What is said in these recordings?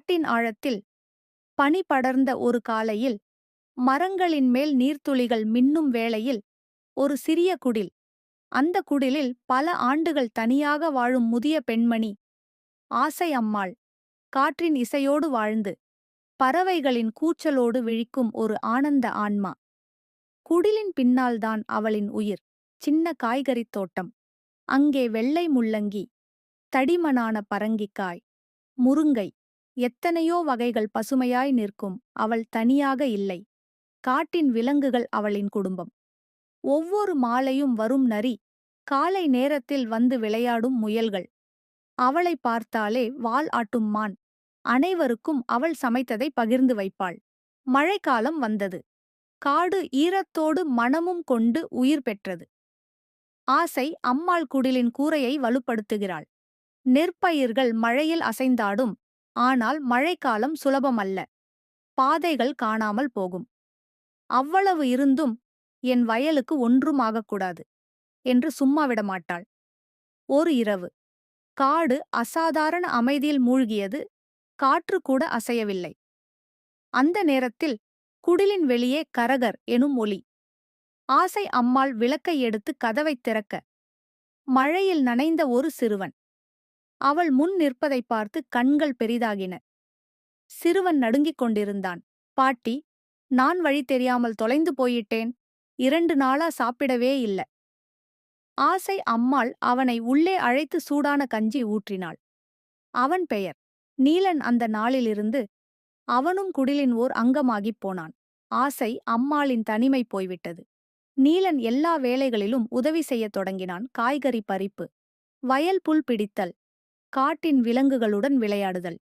காட்டின் ஆழத்தில் பனி படர்ந்த ஒரு காலையில் மரங்களின் மேல் நீர்த்துளிகள் மின்னும் வேளையில் ஒரு சிறிய குடில். அந்த குடிலில் பல ஆண்டுகள் தனியாக வாழும் முதிய பெண்மணி ஆசை அம்மாள் காற்றின் இசையோடு வாழ்ந்து பறவைகளின் கூச்சலோடு விழிக்கும் ஒரு ஆனந்த ஆன்மா. குடிலின் பின்னால்தான் அவளின் உயிர் சின்ன காய்கறித் தோட்டம். அங்கே வெள்ளை முள்ளங்கி தடிமனான பரங்கிக்காய் முருங்கை எத்தனையோ வகைகள் பசுமையாய் நிற்கும். அவள் தனியாக இல்லை. காட்டின் விலங்குகள் அவளின் குடும்பம். ஒவ்வொரு மாலையும் வரும் நரி காலை நேரத்தில் வந்து விளையாடும் முயல்கள். அவளை பார்த்தாலே வால் ஆட்டும் மான். அனைவருக்கும் அவள் சமைத்ததை பகிர்ந்து வைப்பாள். மழைக்காலம் வந்தது. காடு ஈரத்தோடு மனமும் கொண்டு உயிர் பெற்றது. ஆசை அம்மாள் குடிலின் கூரையை வலுப்படுத்துகிறாள். நெற்பயிர்கள் மழையில் அசைந்தாடும். ஆனால் மழைக்காலம் சுலபமல்ல. பாதைகள் காணாமல் போகும். அவ்வளவு இருந்தும் என் வயலுக்கு ஒன்றும் ஆகக்கூடாது என்று சும்மா விடமாட்டாள் ஒரு இரவு. காடு அசாதாரண அமைதியில் மூழ்கியது. காற்று கூட அசையவில்லை. அந்த நேரத்தில் குடிலின் வெளியே கரகர் எனும் ஒலி. ஆசை அம்மாள் விளக்கை எடுத்து கதவைத் திறக்க. மழையில் நனைந்த ஒரு சிறுவன். அவள் முன் நிற்பதைப் பார்த்து கண்கள் பெரிதாகின. சிறுவன் நடுங்கிக் கொண்டிருந்தான். பாட்டி நான் வழி தெரியாமல் தொலைந்து போயிட்டேன் இரண்டு நாளா சாப்பிடவே இல்ல. ஆசை அம்மாள் அவனை உள்ளே அழைத்து சூடான கஞ்சி ஊற்றினாள். அவன் பெயர்? நீலன். அந்த நாளிலிருந்து அவனும் குடிலின் ஓர் அங்கமாகிப் போனான். ஆசை அம்மாளின் தனிமை போய்விட்டது. நீலன் எல்லா வேலைகளிலும் உதவி செய்யத் தொடங்கினான். காய்கறி பறிப்பு வயல் புல் பிடித்தல் காட்டின் விலங்குகளுடன் விளையாடுதல்.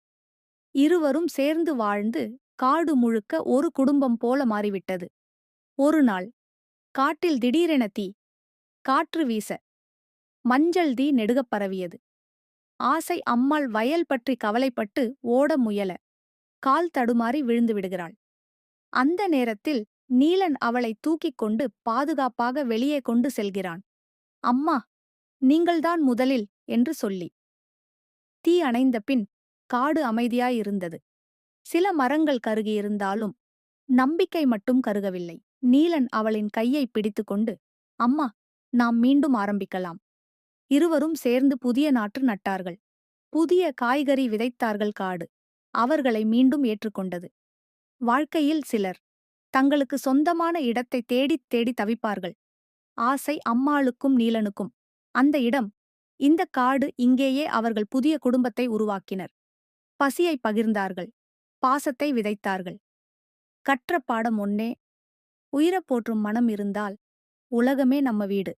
இருவரும் சேர்ந்து வாழ்ந்து காடு முழுக்க ஒரு குடும்பம் போல மாறிவிட்டது. ஒரு நாள் காட்டில் திடீரென தீ காற்று வீச மஞ்சள் தீ நெடுகப் பரவியது. ஆசை அம்மாள் வயல் பற்றி கவலைப்பட்டு ஓட முயல கால் தடுமாறி விழுந்து விடுகிறாள். அந்த நேரத்தில் நீலன் அவளை தூக்கிக் கொண்டு பாதுகாப்பாக வெளியே கொண்டு செல்கிறான். அம்மா நீங்கள்தான் முதலில் என்று சொல்லி தீ அணைந்த பின் காடு அமைதியாயிருந்தது. சில மரங்கள் கருகியிருந்தாலும் நம்பிக்கை மட்டும் கருகவில்லை. நீலன் அவளின் கையை பிடித்துக்கொண்டு அம்மா நாம் மீண்டும் ஆரம்பிக்கலாம். இருவரும் சேர்ந்து புதிய நாற்று நட்டார்கள். புதிய காய்கறி விதைத்தார்கள் காடு. அவர்களை மீண்டும் ஏற்றுக்கொண்டது. வாழ்க்கையில் சிலர் தங்களுக்கு சொந்தமான இடத்தை தேடித் தேடி தவிப்பார்கள். ஆசை அம்மாளுக்கும் நீலனுக்கும். அந்த இடம் இந்த காடு இங்கேயே அவர்கள் புதிய குடும்பத்தை உருவாக்கினர். பசியை பகிர்ந்தார்கள். பாசத்தை விதைத்தார்கள். கற்ற பாடம் ஒன்னே. உயிரை போற்றும் மனம் இருந்தால் உலகமே நம்ம வீடு.